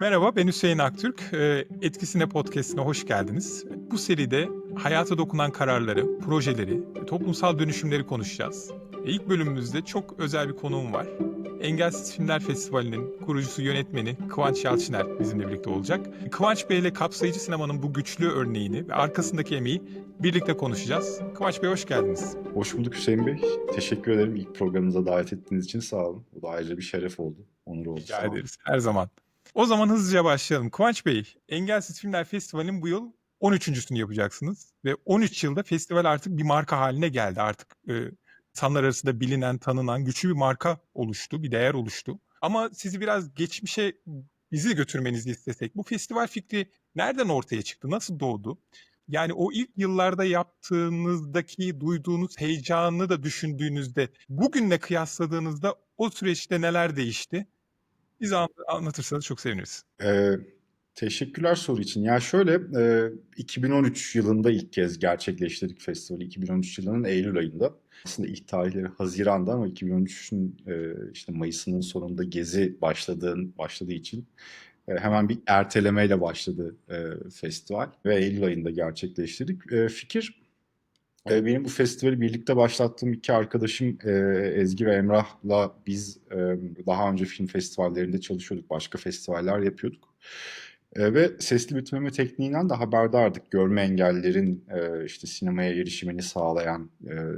Merhaba, ben Hüseyin Aktürk. Eee, Etkisine Podcast'ine hoş geldiniz. Bu seride hayata dokunan kararları, projeleri, toplumsal dönüşümleri konuşacağız. İlk bölümümüzde çok özel bir konuğum var. Engelsiz Filmler Festivali'nin kurucusu yönetmeni Kıvanç Yalçıner bizimle birlikte olacak. Kıvanç Bey ile kapsayıcı sinemanın bu güçlü örneğini ve arkasındaki emeği birlikte konuşacağız. Kıvanç Bey hoş geldiniz. Hoş bulduk Hüseyin Bey. Teşekkür ederim ilk programınıza davet ettiğiniz için sağ olun. Bu da ayrıca bir şeref oldu. Onur oldu. Rica ederiz, her zaman. O zaman hızlıca başlayalım. Kıvanç Bey, Engelsiz Filmler Festivali'nin bu yıl 13.sünü yapacaksınız. Ve 13 yılda festival artık bir marka haline geldi. Artık e, insanlar arasında bilinen, tanınan, güçlü bir marka oluştu, bir değer oluştu. Ama sizi biraz geçmişe bizi götürmenizi istesek, bu festival fikri nereden ortaya çıktı, nasıl doğdu? Yani o ilk yıllarda yaptığınızdaki duyduğunuz heyecanı da düşündüğünüzde, bugünle kıyasladığınızda o süreçte neler değişti? Bize an- anlatırsanız çok seviniriz. Ee, teşekkürler soru için. Ya şöyle, e, 2013 yılında ilk kez gerçekleştirdik festivali. 2013 yılının Eylül ayında. Aslında ilk tarihleri Haziran'da ama 2013'ün e, işte Mayıs'ının sonunda gezi başladığın, başladığı için hemen bir ertelemeyle başladı e, festival ve Eylül ayında gerçekleştirdik. E, fikir e, benim bu festivali birlikte başlattığım iki arkadaşım e, Ezgi ve Emrah'la biz e, daha önce film festivallerinde çalışıyorduk, başka festivaller yapıyorduk. Ve sesli betimleme tekniğinden de haberdardık. Görme engellilerin e, işte sinemaya erişimini sağlayan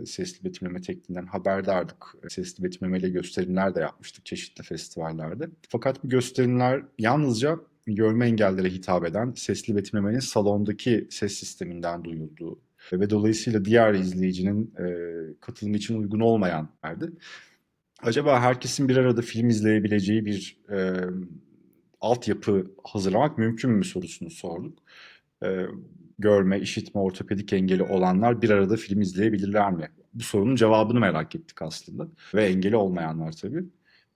sesli betimleme tekniğinden haberdardık. Sesli betimlemeyle gösterimler de yapmıştık çeşitli festivallerde. Fakat bu gösterimler yalnızca görme engellilere hitap eden sesli betimlemenin salondaki ses sisteminden duyulduğu ve dolayısıyla diğer izleyicinin e, katılımı için uygun olmayan yerdi. Acaba herkesin bir arada film izleyebileceği bir e, altyapı hazırlamak mümkün mü sorusunu sorduk. E, görme, işitme, ortopedik engeli olanlar bir arada film izleyebilirler mi? Bu sorunun cevabını merak ettik aslında. Ve engeli olmayanlar tabii.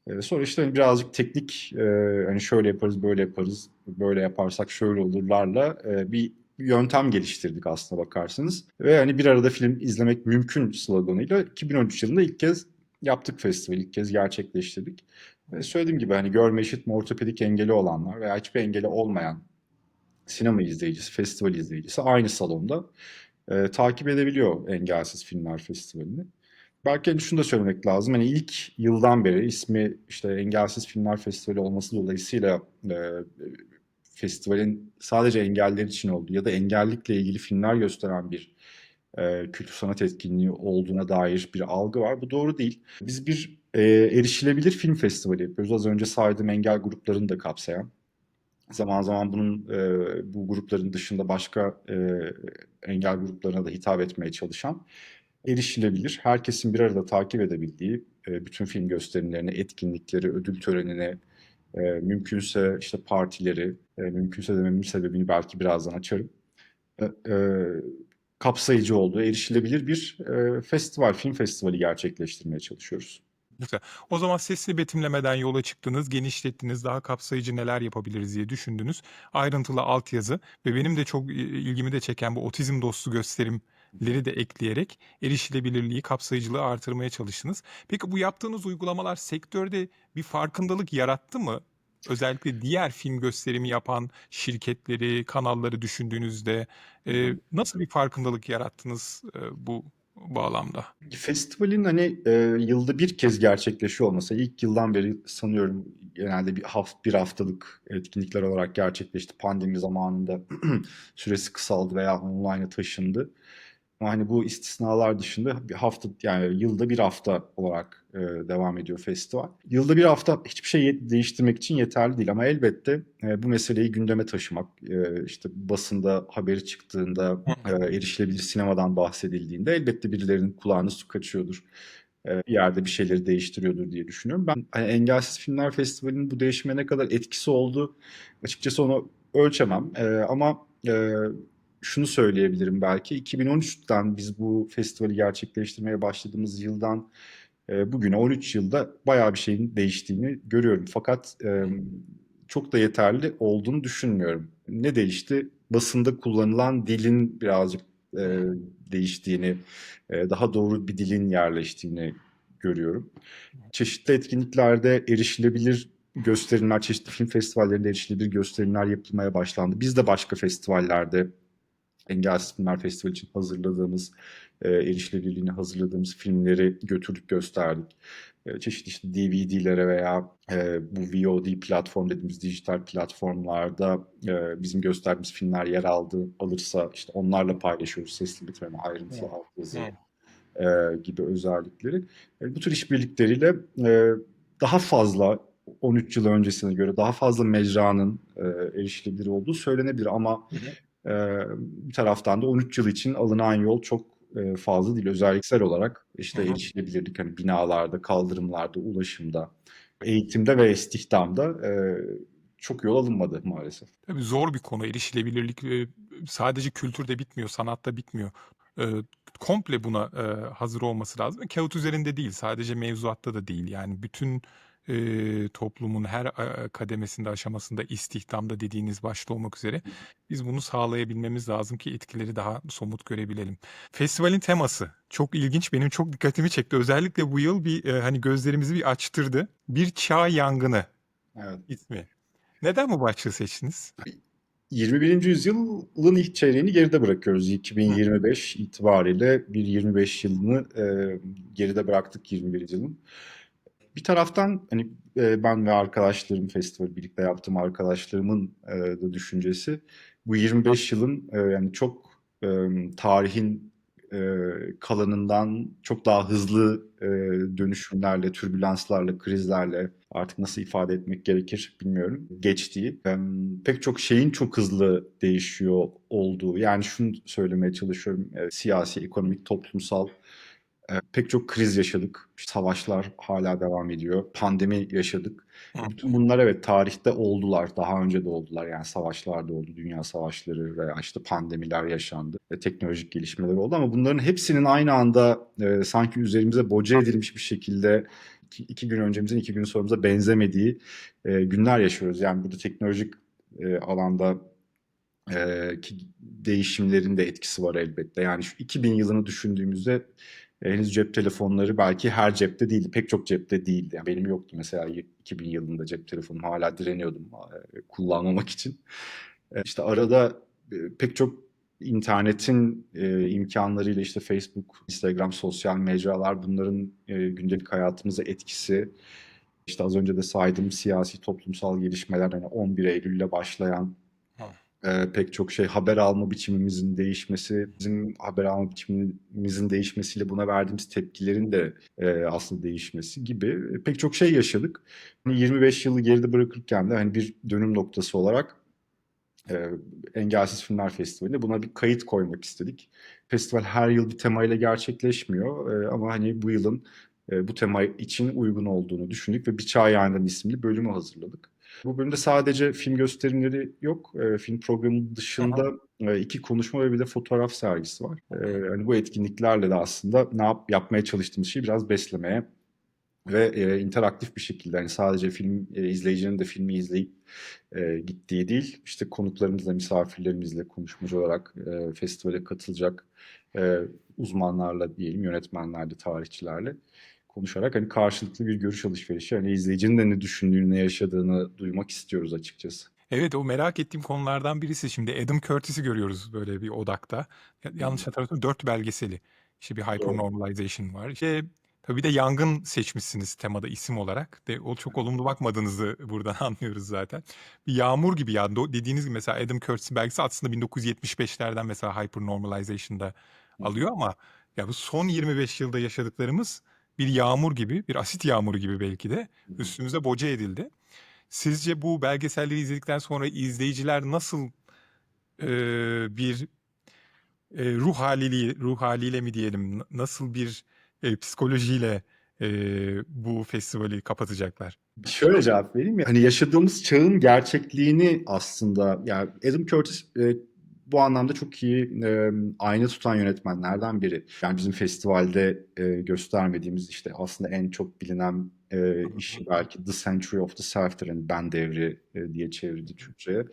E, sonra işte hani birazcık teknik e, hani şöyle yaparız, böyle yaparız, böyle yaparsak şöyle olurlarla e, bir yöntem geliştirdik aslına bakarsanız. Ve hani bir arada film izlemek mümkün sloganıyla 2013 yılında ilk kez yaptık festivali, ilk kez gerçekleştirdik. Ve söylediğim gibi hani görme, işitme, ortopedik engeli olanlar veya hiçbir engeli olmayan sinema izleyicisi, festival izleyicisi aynı salonda e, takip edebiliyor Engelsiz Filmler Festivali'ni. Belki hani şunu da söylemek lazım. Hani ilk yıldan beri ismi işte Engelsiz Filmler Festivali olması dolayısıyla e, festivalin sadece engelliler için olduğu ya da engellilikle ilgili filmler gösteren bir e, kültür sanat etkinliği olduğuna dair bir algı var. Bu doğru değil. Biz bir e, erişilebilir film festivali yapıyoruz. Az önce saydığım engel gruplarını da kapsayan. Zaman zaman bunun e, bu grupların dışında başka e, engel gruplarına da hitap etmeye çalışan erişilebilir, herkesin bir arada takip edebildiği e, bütün film gösterimlerini, etkinlikleri, ödül törenini, e, mümkünse işte partileri, e, mümkünse dememin sebebini belki birazdan açarım. E, e, kapsayıcı olduğu, erişilebilir bir e, festival, film festivali gerçekleştirmeye çalışıyoruz. O zaman sesli betimlemeden yola çıktınız, genişlettiniz, daha kapsayıcı neler yapabiliriz diye düşündünüz. Ayrıntılı altyazı ve benim de çok ilgimi de çeken bu otizm dostu gösterimleri de ekleyerek erişilebilirliği, kapsayıcılığı artırmaya çalıştınız. Peki bu yaptığınız uygulamalar sektörde bir farkındalık yarattı mı? Özellikle diğer film gösterimi yapan şirketleri, kanalları düşündüğünüzde e, nasıl bir farkındalık yarattınız e, bu bağlamda? Festivalin hani e, yılda bir kez gerçekleşiyor olması, ilk yıldan beri sanıyorum genelde bir haft bir haftalık etkinlikler olarak gerçekleşti. Pandemi zamanında süresi kısaldı veya online'a taşındı. Hani bu istisnalar dışında bir hafta yani yılda bir hafta olarak e, devam ediyor festival. Yılda bir hafta hiçbir şey değiştirmek için yeterli değil ama elbette e, bu meseleyi gündeme taşımak, e, işte basında haberi çıktığında, e, erişilebilir sinemadan bahsedildiğinde elbette birilerinin kulağına su kaçıyordur. E, bir yerde bir şeyleri değiştiriyordur diye düşünüyorum. Ben hani Engelsiz Filmler Festivali'nin bu değişime ne kadar etkisi oldu açıkçası onu ölçemem. E, ama e, şunu söyleyebilirim belki. 2013'ten biz bu festivali gerçekleştirmeye başladığımız yıldan e, bugüne 13 yılda bayağı bir şeyin değiştiğini görüyorum. Fakat e, çok da yeterli olduğunu düşünmüyorum. Ne değişti? Basında kullanılan dilin birazcık e, değiştiğini, e, daha doğru bir dilin yerleştiğini görüyorum. Çeşitli etkinliklerde erişilebilir gösterimler, çeşitli film festivallerinde erişilebilir gösterimler yapılmaya başlandı. Biz de başka festivallerde Engelsiz Filmler Festivali için hazırladığımız, e, erişilebilirliğini hazırladığımız filmleri götürdük, gösterdik. E, çeşitli işte DVD'lere veya e, bu VOD platform dediğimiz dijital platformlarda e, bizim gösterdiğimiz filmler yer aldı, alırsa işte onlarla paylaşıyoruz sesli bitirme, ayrıntılı altyazı e, gibi özellikleri. E, bu tür işbirlikleriyle e, daha fazla 13 yıl öncesine göre daha fazla mecranın e, erişilebilir olduğu söylenebilir ama e, bir taraftan da 13 yıl için alınan yol çok e, fazla değil. Özelliksel olarak işte Hı hı. erişilebilirlik hani binalarda, kaldırımlarda, ulaşımda, eğitimde ve istihdamda e, çok yol alınmadı maalesef. Tabii zor bir konu. Erişilebilirlik e, sadece kültürde bitmiyor, sanatta bitmiyor. E, komple buna e, hazır olması lazım. Kağıt üzerinde değil, sadece mevzuatta da değil. Yani bütün e, toplumun her kademesinde, aşamasında, istihdamda dediğiniz başta olmak üzere biz bunu sağlayabilmemiz lazım ki etkileri daha somut görebilelim. Festivalin teması çok ilginç, benim çok dikkatimi çekti. Özellikle bu yıl bir e, hani gözlerimizi bir açtırdı. Bir çağ yangını Evet. ismi. Neden bu başlığı seçtiniz? 21. yüzyılın ilk çeyreğini geride bırakıyoruz. 2025 itibariyle bir 25 yılını e, geride bıraktık 21 yılın. Bir taraftan hani e, ben ve arkadaşlarım festival birlikte yaptığım arkadaşlarımın e, da düşüncesi bu 25 yılın e, yani çok e, tarihin e, kalanından çok daha hızlı e, dönüşümlerle, türbülanslarla, krizlerle artık nasıl ifade etmek gerekir bilmiyorum geçtiği. E, pek çok şeyin çok hızlı değişiyor olduğu yani şunu söylemeye çalışıyorum e, siyasi, ekonomik, toplumsal e, pek çok kriz yaşadık. Savaşlar hala devam ediyor. Pandemi yaşadık. Hı. Bütün bunlar evet tarihte oldular. Daha önce de oldular. Yani savaşlar da oldu. Dünya savaşları veya işte pandemiler yaşandı. E, teknolojik gelişmeler oldu ama bunların hepsinin aynı anda e, sanki üzerimize boca edilmiş bir şekilde iki, iki gün öncemizin iki gün sonramıza benzemediği e, günler yaşıyoruz. Yani burada teknolojik e, alanda e, ki değişimlerin de etkisi var elbette. Yani şu 2000 yılını düşündüğümüzde henüz cep telefonları belki her cepte değildi. Pek çok cepte değildi. Yani benim yoktu mesela 2000 yılında cep telefonum. Hala direniyordum e, kullanmamak için. E, işte arada e, pek çok internetin e, imkanlarıyla işte Facebook, Instagram, sosyal mecralar bunların e, gündelik hayatımıza etkisi. İşte az önce de saydığım siyasi toplumsal gelişmeler hani 11 Eylül'le başlayan e, pek çok şey haber alma biçimimizin değişmesi, bizim haber alma biçimimizin değişmesiyle buna verdiğimiz tepkilerin de e, aslında değişmesi gibi e, pek çok şey yaşadık. Hani 25 yılı geride bırakırken de hani bir dönüm noktası olarak e, Engelsiz Filmler Festivali'nde buna bir kayıt koymak istedik. Festival her yıl bir temayla gerçekleşmiyor e, ama hani bu yılın e, bu tema için uygun olduğunu düşündük ve Bir Çağ Yayından isimli bölümü hazırladık. Bu bölümde sadece film gösterimleri yok. E, film programı dışında e, iki konuşma ve bir de fotoğraf sergisi var. E, hani bu etkinliklerle de aslında ne yap, yapmaya çalıştığımız şeyi biraz beslemeye ve e, interaktif bir şekilde hani sadece film e, izleyicinin de filmi izleyip e, gittiği değil, işte konuklarımızla, misafirlerimizle konuşmacı olarak e, festivale katılacak e, uzmanlarla diyelim, yönetmenlerle, tarihçilerle konuşarak hani karşılıklı bir görüş alışverişi, hani izleyicinin de ne düşündüğünü, ne yaşadığını duymak istiyoruz açıkçası. Evet o merak ettiğim konulardan birisi şimdi Adam Curtis'i görüyoruz böyle bir odakta. Ya- Yanlış hatırlamıyorsam dört belgeseli. İşte bir hypernormalization var. İşte tabii de yangın seçmişsiniz temada isim olarak. De, o çok olumlu bakmadığınızı buradan anlıyoruz zaten. Bir yağmur gibi ya dediğiniz gibi mesela Adam Curtis'in belgesi aslında 1975'lerden mesela hypernormalization'da alıyor ama ya bu son 25 yılda yaşadıklarımız bir yağmur gibi, bir asit yağmuru gibi belki de üstümüze boca edildi. Sizce bu belgeselleri izledikten sonra izleyiciler nasıl e, bir e, ruh haliyle ruh haliyle mi diyelim, nasıl bir e, psikolojiyle e, bu festivali kapatacaklar? Şöyle cevap vereyim ya. Hani yaşadığımız çağın gerçekliğini aslında yani Adam Curtis e, bu anlamda çok iyi e, ayna tutan yönetmenlerden biri. Yani bizim festivalde e, göstermediğimiz işte aslında en çok bilinen e, işi belki The Century of the Self'tir. Yani ben devri e, diye çevrildi Türkçe'ye.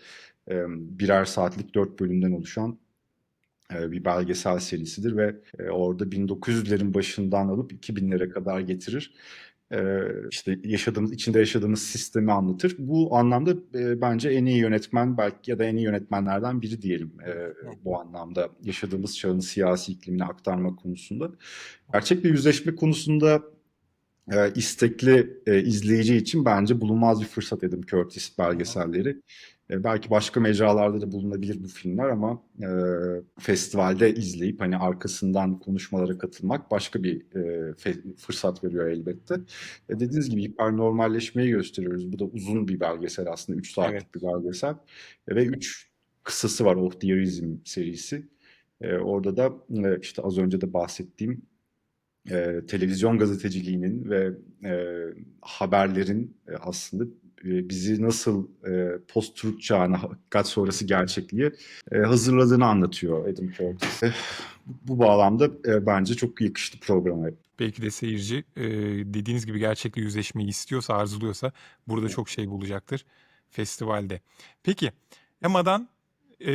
E, birer saatlik dört bölümden oluşan e, bir belgesel serisidir ve e, orada 1900'lerin başından alıp 2000'lere kadar getirir. İşte yaşadığımız, içinde yaşadığımız sistemi anlatır. Bu anlamda bence en iyi yönetmen belki ya da en iyi yönetmenlerden biri diyelim bu anlamda yaşadığımız çağın siyasi iklimini aktarma konusunda. Gerçek bir yüzleşme konusunda istekli izleyici için bence bulunmaz bir fırsat Adam Curtis belgeselleri. E, belki başka mecralarda da bulunabilir bu filmler ama e, festivalde izleyip hani arkasından konuşmalara katılmak başka bir e, fırsat veriyor elbette. E, dediğiniz gibi hipernormalleşmeyi gösteriyoruz. Bu da uzun bir belgesel aslında. 3 saatlik Evet. bir belgesel. E, ve 3 kısası var Of Dearism serisi. E, orada da e, işte az önce de bahsettiğim e, televizyon gazeteciliğinin ve e, haberlerin e, aslında bizi nasıl e, post-truth çağına, hakikat sonrası gerçekliğe e, hazırladığını anlatıyor Adam Curtis. E, bu bağlamda e, bence çok yakıştı programa. Belki de seyirci e, dediğiniz gibi gerçekle yüzleşmeyi istiyorsa, arzuluyorsa burada çok şey bulacaktır festivalde. Peki, Emma'dan e,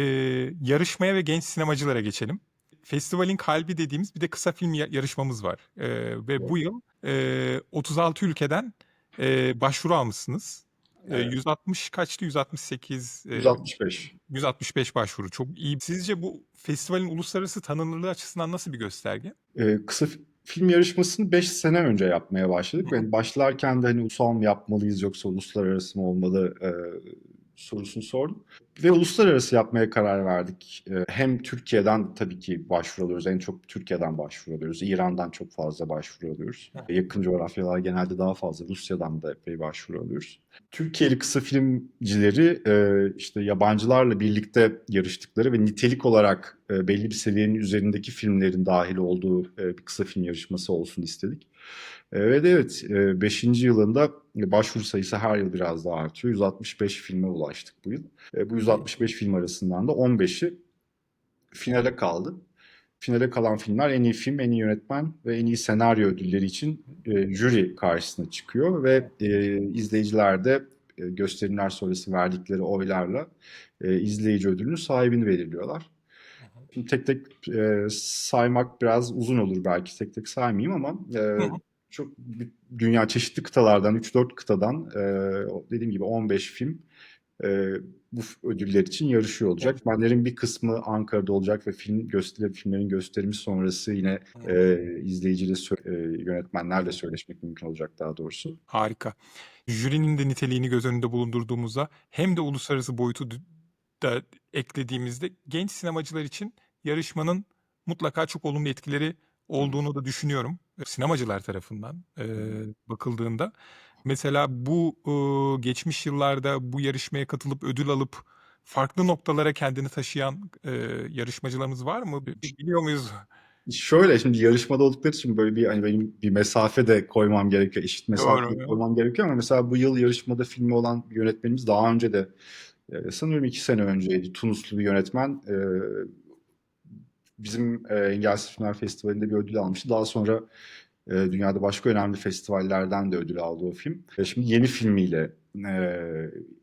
yarışmaya ve genç sinemacılara geçelim. Festivalin kalbi dediğimiz bir de kısa film ya- yarışmamız var. E, ve bu yıl e, 36 ülkeden e, başvuru almışsınız. E, Evet. 160 kaçtı? 168. e, 165. 165 başvuru. Çok iyi. Sizce bu festivalin uluslararası tanınırlığı açısından nasıl bir gösterge? E, kısa fi- film yarışmasını 5 sene önce yapmaya başladık. Yani başlarken de hani ulusal mı yapmalıyız yoksa uluslararası mı olmalı e, sorusunu sordum. Ve uluslararası yapmaya karar verdik. E, hem Türkiye'den tabii ki başvuru alıyoruz. En çok Türkiye'den başvuru alıyoruz. İran'dan çok fazla başvuru alıyoruz. Yakın coğrafyalar genelde daha fazla. Rusya'dan da epey başvuru alıyoruz. Türkiye'li kısa filmcileri e, işte yabancılarla birlikte yarıştıkları ve nitelik olarak e, belli bir seviyenin üzerindeki filmlerin dahil olduğu e, bir kısa film yarışması olsun istedik. Ve evet 5. yılında başvuru sayısı her yıl biraz daha artıyor. 165 filme ulaştık bu yıl. E, bu 165 film arasından da 15'i finale kaldı. Finale kalan filmler en iyi film, en iyi yönetmen ve en iyi senaryo ödülleri için e, jüri karşısına çıkıyor ve e, izleyiciler de gösterimler sonrası verdikleri oylarla izleyici ödülünün sahibini belirliyorlar. Şimdi tek tek e, saymak biraz uzun olur belki tek tek saymayayım ama e, çok dünya çeşitli kıtalardan 3-4 kıtadan e, dediğim gibi 15 film e, bu ödüller için yarışıyor olacak. Filmlerin bir kısmı Ankara'da olacak ve film gösteri filmlerin gösterimi sonrası yine e, izleyiciyle e, yönetmenlerle söyleşmek mümkün olacak daha doğrusu. Harika. Jürinin de niteliğini göz önünde bulundurduğumuzda hem de uluslararası boyutu da eklediğimizde genç sinemacılar için yarışmanın mutlaka çok olumlu etkileri olduğunu da düşünüyorum. Sinemacılar tarafından e, bakıldığında. Mesela bu e, geçmiş yıllarda bu yarışmaya katılıp ödül alıp farklı noktalara kendini taşıyan e, yarışmacılarımız var mı? Biliyor muyuz? Şöyle şimdi yarışmada oldukları için böyle bir hani benim bir mesafe de koymam gerekiyor. Eşit mesafe Doğru. koymam gerekiyor ama mesela bu yıl yarışmada filmi olan bir yönetmenimiz daha önce de e, sanıyorum iki sene önceydi. Tunuslu bir yönetmen. E, bizim e, Engelsiz Filmler Festivali'nde bir ödül almıştı. Daha sonra e, dünyada başka önemli festivallerden de ödül aldı o film. E, şimdi yeni filmiyle e,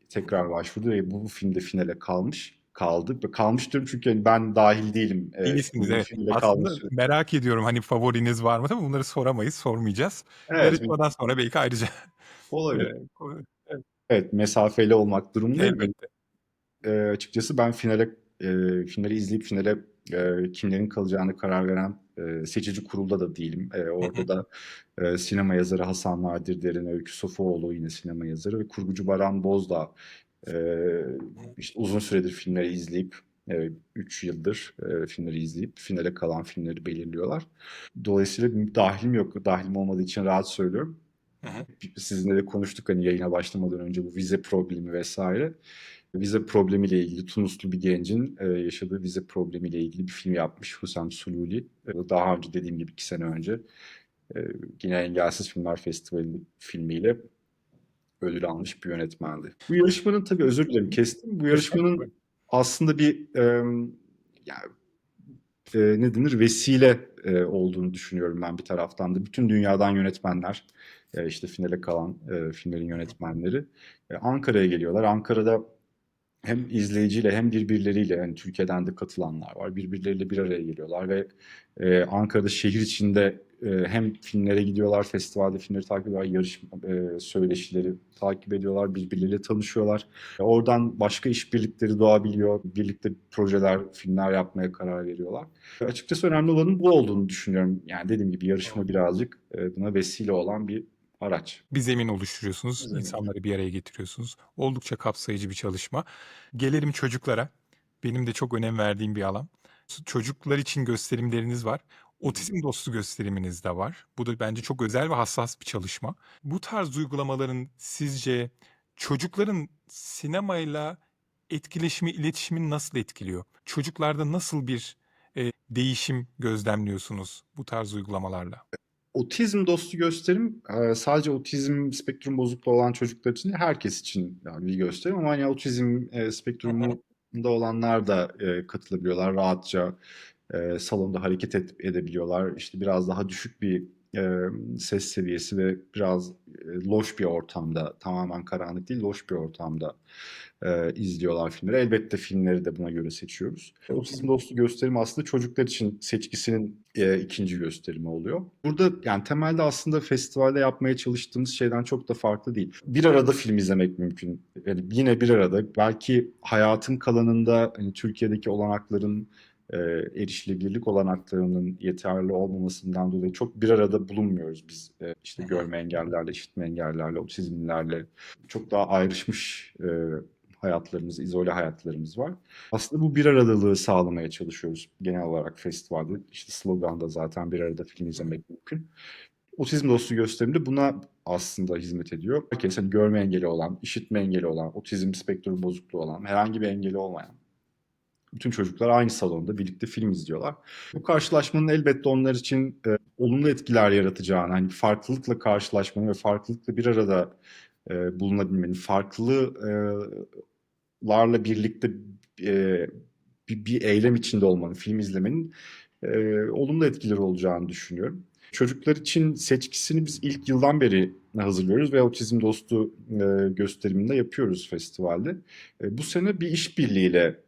tekrar başvurdu ve bu filmde finale kalmış. Kaldı. Ve Kalmış diyorum çünkü hani ben dahil değilim. E, İyisiniz bu evet. Aslında kalmış. merak ediyorum hani favoriniz var mı? Tabii bunları soramayız, sormayacağız. Evet, Yarışmadan sonra belki ayrıca olabilir. e, ko- Evet, mesafeli olmak durumundayım. elbette. E, açıkçası ben finale e, filmleri izleyip finale e, kimlerin kalacağını karar veren e, seçici kurulda da değilim. E, orada da e, sinema yazarı Hasan Nadir Derin, Öykü Sofuoğlu yine sinema yazarı ve kurgucu Baran Bozdağ e, işte uzun süredir filmleri izleyip 3 yıldır e, filmleri izleyip finale kalan filmleri belirliyorlar. Dolayısıyla dahilim yok. Dahilim olmadığı için rahat söylüyorum. Hı hı. Sizinle de konuştuk hani yayına başlamadan önce bu vize problemi vesaire. Vize problemiyle ilgili Tunuslu bir gencin e, yaşadığı vize problemiyle ilgili bir film yapmış Husam Sululi. E, daha önce dediğim gibi iki sene önce e, yine Engelsiz Filmler Festivali filmiyle ödül almış bir yönetmendi. Bu yarışmanın tabii özür dilerim kestim. Bu yarışmanın aslında bir e, yani e, ne denir vesile e, olduğunu düşünüyorum ben bir taraftan da. Bütün dünyadan yönetmenler e, işte finale kalan e, filmlerin yönetmenleri e, Ankara'ya geliyorlar. Ankara'da hem izleyiciyle hem birbirleriyle yani Türkiye'den de katılanlar var. Birbirleriyle bir araya geliyorlar ve e, Ankara'da şehir içinde e, hem filmlere gidiyorlar, festivalde filmleri takip ediyorlar, yarışma e, söyleşileri takip ediyorlar, birbirleriyle tanışıyorlar. Oradan başka işbirlikleri doğabiliyor, birlikte projeler, filmler yapmaya karar veriyorlar. Açıkçası önemli olanın bu olduğunu düşünüyorum. Yani dediğim gibi yarışma birazcık e, buna vesile olan bir araç. Bir zemin oluşturuyorsunuz, Zemin. insanları bir araya getiriyorsunuz. Oldukça kapsayıcı bir çalışma. Gelelim çocuklara. Benim de çok önem verdiğim bir alan. Çocuklar için gösterimleriniz var. Otizm dostu gösteriminiz de var. Bu da bence çok özel ve hassas bir çalışma. Bu tarz uygulamaların sizce çocukların sinemayla etkileşimi, iletişimini nasıl etkiliyor? Çocuklarda nasıl bir e, değişim gözlemliyorsunuz bu tarz uygulamalarla? Otizm dostu gösterim e, sadece otizm spektrum bozukluğu olan çocuklar için herkes için yani bir gösterim. Ama hani otizm e, spektrumunda olanlar da e, katılabiliyorlar. Rahatça salonda hareket et, edebiliyorlar. İşte biraz daha düşük bir e, ses seviyesi ve biraz loş bir ortamda tamamen karanlık değil loş bir ortamda e, izliyorlar filmleri. Elbette filmleri de buna göre seçiyoruz. Otizm dostu gösterim aslında çocuklar için seçkisinin e, ikinci gösterimi oluyor. Burada yani temelde aslında festivalde yapmaya çalıştığımız şeyden çok da farklı değil. Bir arada film izlemek mümkün. Yani yine bir arada belki hayatın kalanında hani Türkiye'deki olanakların e, erişilebilirlik olanaklarının yeterli olmamasından dolayı çok bir arada bulunmuyoruz biz. E, işte görme engellerle, işitme engellerle, otizmlerle çok daha ayrışmış e, hayatlarımız, izole hayatlarımız var. Aslında bu bir aradılığı sağlamaya çalışıyoruz genel olarak festivalde. İşte sloganda zaten bir arada film izlemek mümkün. Otizm dostu gösterimde buna aslında hizmet ediyor. Herkes hani görme engeli olan, işitme engeli olan, otizm spektrum bozukluğu olan, herhangi bir engeli olmayan bütün çocuklar aynı salonda birlikte film izliyorlar. Bu karşılaşmanın elbette onlar için e, olumlu etkiler yaratacağını, hani farklılıkla karşılaşmanın ve farklılıkla bir arada e, bulunabilmenin, farklılarla birlikte e, bir, bir eylem içinde olmanın, film izlemenin e, olumlu etkileri olacağını düşünüyorum. Çocuklar için seçkisini biz ilk yıldan beri hazırlıyoruz ve Otizm Dostu e, gösteriminde yapıyoruz festivalde. E, bu sene bir işbirliğiyle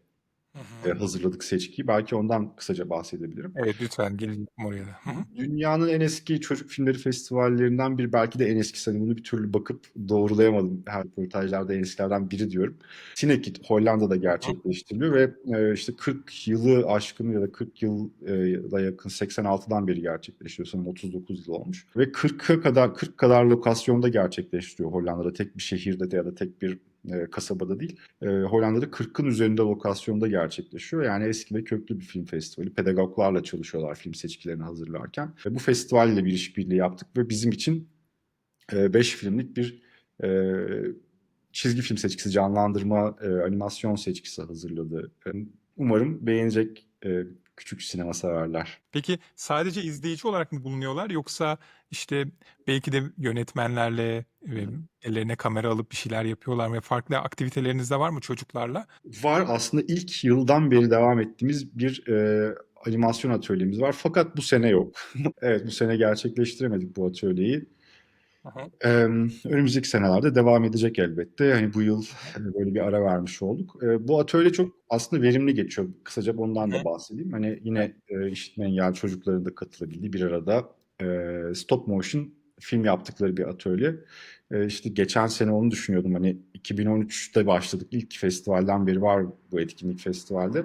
e, hazırladık seçkiyi. Belki ondan kısaca bahsedebilirim. Evet lütfen gelin oraya da. Hı hı. Dünyanın en eski çocuk filmleri festivallerinden biri belki de en eskisi. Hani bunu bir türlü bakıp doğrulayamadım. Her röportajlarda en eskilerden biri diyorum. Cinekit Hollanda'da gerçekleştiriliyor ve e, işte 40 yılı aşkın ya da 40 yıla yakın 86'dan beri gerçekleşiyor. Sanırım 39 yıl olmuş. Ve 40'a kadar 40 kadar lokasyonda gerçekleştiriyor Hollanda'da. Tek bir şehirde de ya da tek bir e, kasabada değil. E, Hollanda'da 40'ın üzerinde lokasyonda gerçekleşiyor. Yani eski ve köklü bir film festivali. Pedagoglarla çalışıyorlar film seçkilerini hazırlarken. E, bu festivalle bir işbirliği yaptık ve bizim için 5 e, filmlik bir e, çizgi film seçkisi, canlandırma, e, animasyon seçkisi hazırladı. Umarım beğenecek e, küçük sinema severler. Peki sadece izleyici olarak mı bulunuyorlar yoksa işte belki de yönetmenlerle ve ellerine kamera alıp bir şeyler yapıyorlar ve farklı aktiviteleriniz de var mı çocuklarla? Var aslında ilk yıldan beri devam ettiğimiz bir e, animasyon atölyemiz var fakat bu sene yok. evet bu sene gerçekleştiremedik bu atölyeyi. Ee, önümüzdeki senelerde devam edecek elbette. Hani bu yıl böyle bir ara vermiş olduk. Ee, bu atölye çok aslında verimli geçiyor. Kısaca bundan da bahsedeyim. Hani yine e, işitme engelli çocukların da katılabildiği bir arada e, stop motion film yaptıkları bir atölye. E, işte geçen sene onu düşünüyordum. Hani 2013'te başladık. İlk festivalden beri var bu etkinlik festivalde.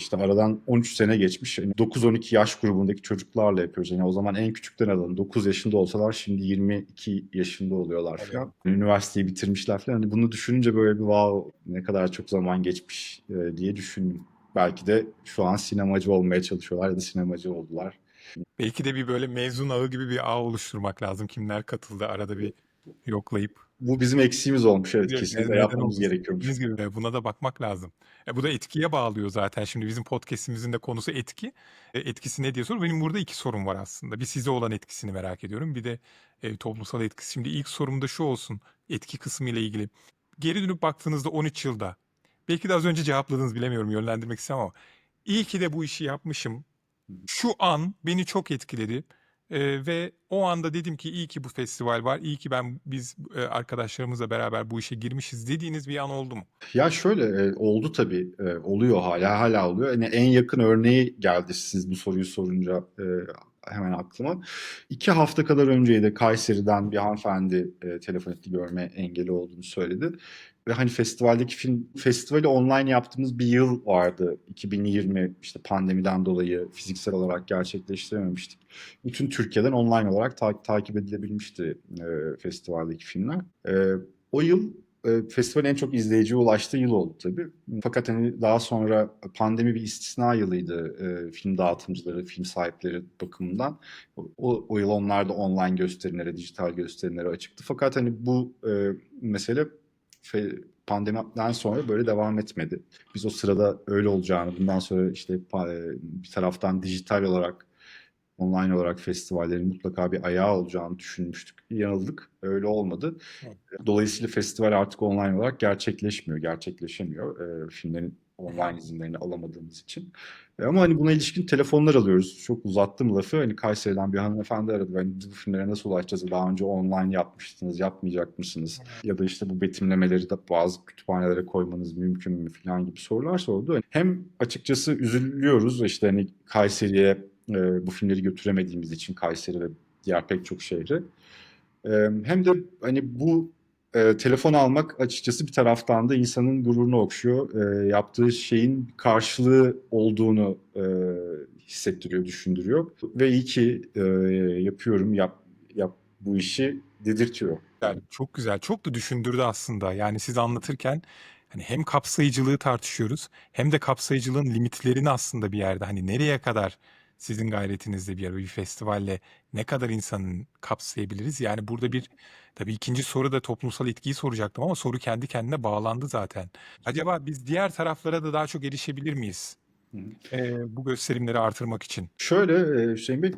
İşte aradan 13 sene geçmiş. Yani 9-12 yaş grubundaki çocuklarla yapıyoruz. Yani o zaman en küçükten alalım. 9 yaşında olsalar şimdi 22 yaşında oluyorlar falan. Evet. Üniversiteyi bitirmişler falan. Hani bunu düşününce böyle bir wow ne kadar çok zaman geçmiş e, diye düşündüm. Belki de şu an sinemacı olmaya çalışıyorlar ya da sinemacı oldular. Belki de bir böyle mezun ağı gibi bir ağ oluşturmak lazım. Kimler katıldı arada bir yoklayıp. Bu bizim eksiğimiz olmuş evet kesinlikle yapmamız gerekiyormuş. Gibi buna da bakmak lazım. E, bu da etkiye bağlıyor zaten. Şimdi bizim podcast'imizin de konusu etki. E, etkisi ne diye sor. Benim burada iki sorum var aslında. Bir size olan etkisini merak ediyorum. Bir de e, toplumsal etkisi. Şimdi ilk sorum da şu olsun. Etki kısmı ile ilgili. Geri dönüp baktığınızda 13 yılda. Belki de az önce cevapladınız bilemiyorum yönlendirmek istemem ama. İyi ki de bu işi yapmışım. Şu an beni çok etkiledi. Ee, ve o anda dedim ki iyi ki bu festival var, iyi ki ben biz e, arkadaşlarımızla beraber bu işe girmişiz dediğiniz bir an oldu mu? Ya şöyle e, oldu tabii, e, oluyor hala, hala oluyor. Yani en yakın örneği geldi siz bu soruyu sorunca e, hemen aklıma. İki hafta kadar önceydi Kayseri'den bir hanımefendi e, telefon etti görme engeli olduğunu söyledi. Ve hani festivaldeki film, festivali online yaptığımız bir yıl vardı. 2020 işte pandemiden dolayı fiziksel olarak gerçekleştirememiştik. Bütün Türkiye'den online olarak ta- takip edilebilmişti e, festivaldeki filmler. E, o yıl e, festivalin en çok izleyiciye ulaştığı yıl oldu tabii. Fakat hani daha sonra pandemi bir istisna yılıydı e, film dağıtımcıları, film sahipleri bakımından. O, o yıl onlar da online gösterimlere, dijital gösterimlere açıktı. Fakat hani bu e, mesele pandemiden sonra böyle devam etmedi. Biz o sırada öyle olacağını, bundan sonra işte e, bir taraftan dijital olarak online olarak festivallerin mutlaka bir ayağı olacağını düşünmüştük. Yanıldık. Öyle olmadı. Dolayısıyla festival artık online olarak gerçekleşmiyor, gerçekleşemiyor. E, filmlerin online izinlerini alamadığımız için. E, ama hani buna ilişkin telefonlar alıyoruz. Çok uzattım lafı. Hani Kayseri'den bir hanımefendi aradı. Hani bu filmlere nasıl ulaşacağız? Daha önce online yapmıştınız, yapmayacak mısınız? Ya da işte bu betimlemeleri de bazı kütüphanelere koymanız mümkün mü falan gibi sorular sordu. Hani hem açıkçası üzülüyoruz işte hani Kayseri'ye e, bu filmleri götüremediğimiz için Kayseri ve diğer pek çok şehre. E, hem de hani bu e, telefon almak açıkçası bir taraftan da insanın gururunu okşuyor. E, yaptığı şeyin karşılığı olduğunu e, hissettiriyor, düşündürüyor. Ve iyi ki e, yapıyorum, yap, yap bu işi dedirtiyor. Yani çok güzel. Çok da düşündürdü aslında. Yani siz anlatırken hani hem kapsayıcılığı tartışıyoruz hem de kapsayıcılığın limitlerini aslında bir yerde hani nereye kadar sizin gayretinizle bir, bir festivalle ne kadar insanın kapsayabiliriz? Yani burada bir tabii ikinci soru da toplumsal etkiyi soracaktım ama soru kendi kendine bağlandı zaten. Acaba biz diğer taraflara da daha çok erişebilir miyiz? Ee, bu gösterimleri artırmak için. Şöyle e, Hüseyin Bey,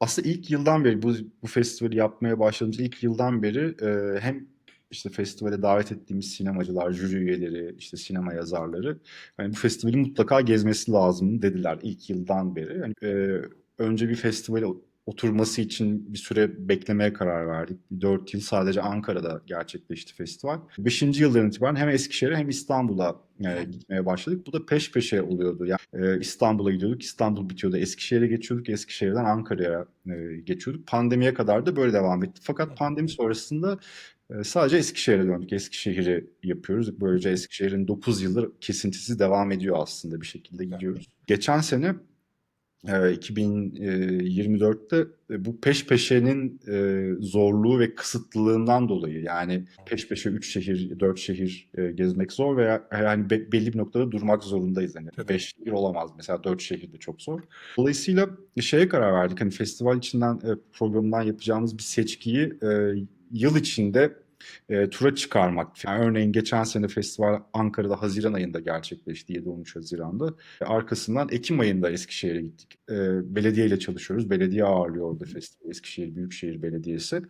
aslında ilk yıldan beri bu, bu festivali yapmaya başladığımız ilk yıldan beri e, hem işte festivale davet ettiğimiz sinemacılar, jüri üyeleri, işte sinema yazarları hani bu festivali mutlaka gezmesi lazım dediler ilk yıldan beri. Yani, e, önce bir festivale oturması için bir süre beklemeye karar verdik. 4 yıl sadece Ankara'da gerçekleşti festival. 5. yıldan itibaren hem Eskişehir'e hem İstanbul'a e, gitmeye başladık. Bu da peş peşe oluyordu. Yani e, İstanbul'a gidiyorduk, İstanbul bitiyordu. Eskişehir'e geçiyorduk, Eskişehir'den Ankara'ya e, geçiyorduk. Pandemiye kadar da böyle devam etti. Fakat pandemi sonrasında sadece Eskişehir'e döndük. Eskişehir'i yapıyoruz. Böylece Eskişehir'in 9 yıldır kesintisi devam ediyor aslında bir şekilde gidiyoruz. Geçen sene e, 2024'te e, bu peş peşenin e, zorluğu ve kısıtlılığından dolayı yani peş peşe 3 şehir, 4 şehir e, gezmek zor veya yani be- belli bir noktada durmak zorundayız. Yani Tabii. 5 şehir olamaz mesela 4 şehir de çok zor. Dolayısıyla şeye karar verdik hani festival içinden e, programından yapacağımız bir seçkiyi e, yıl içinde e, tura çıkarmak. Yani örneğin geçen sene festival Ankara'da Haziran ayında gerçekleşti 7-13 Haziran'da. E, arkasından Ekim ayında Eskişehir'e gittik. E, belediye ile çalışıyoruz. Belediye ağırlıyor orada festival. Eskişehir Büyükşehir Belediyesi.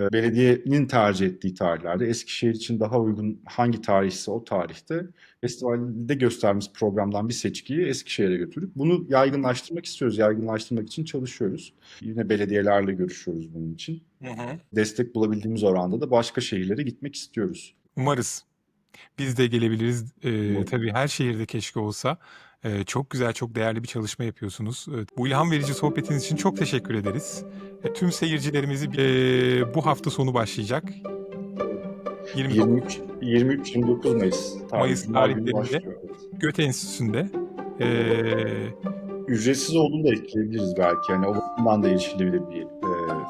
E, belediyenin tercih ettiği tarihlerde Eskişehir için daha uygun hangi tarihse o tarihte festivalde gösterdiğimiz programdan bir seçkiyi Eskişehir'e götürdük. Bunu yaygınlaştırmak istiyoruz. Yaygınlaştırmak için çalışıyoruz. Yine belediyelerle görüşüyoruz bunun için. Destek bulabildiğimiz oranda da başka şehirlere gitmek istiyoruz. Umarız. Biz de gelebiliriz. Ee, Umarım. tabii her şehirde keşke olsa. Ee, çok güzel, çok değerli bir çalışma yapıyorsunuz. Evet, bu ilham verici sohbetiniz için çok teşekkür ederiz. E, tüm seyircilerimizi e, bu hafta sonu başlayacak. 29 23 23 29 Mayıs Mayıs Cuma günü tarihlerinde. Göte Enstitüsü'nde. Ee, Ücretsiz olduğunu da ekleyebiliriz belki. Yani o bakımdan da erişilebilir e,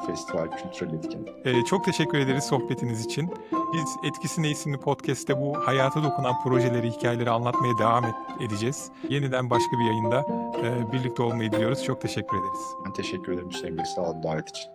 festival, kültürel etkinlik. e, çok teşekkür ederiz sohbetiniz için. Biz Etkisi Ne isimli podcast'te bu hayata dokunan projeleri, hikayeleri anlatmaya devam et- edeceğiz. Yeniden başka bir yayında e, birlikte olmayı diliyoruz. Çok teşekkür ederiz. Ben teşekkür ederim Hüseyin Bey. Sağ olun davet için.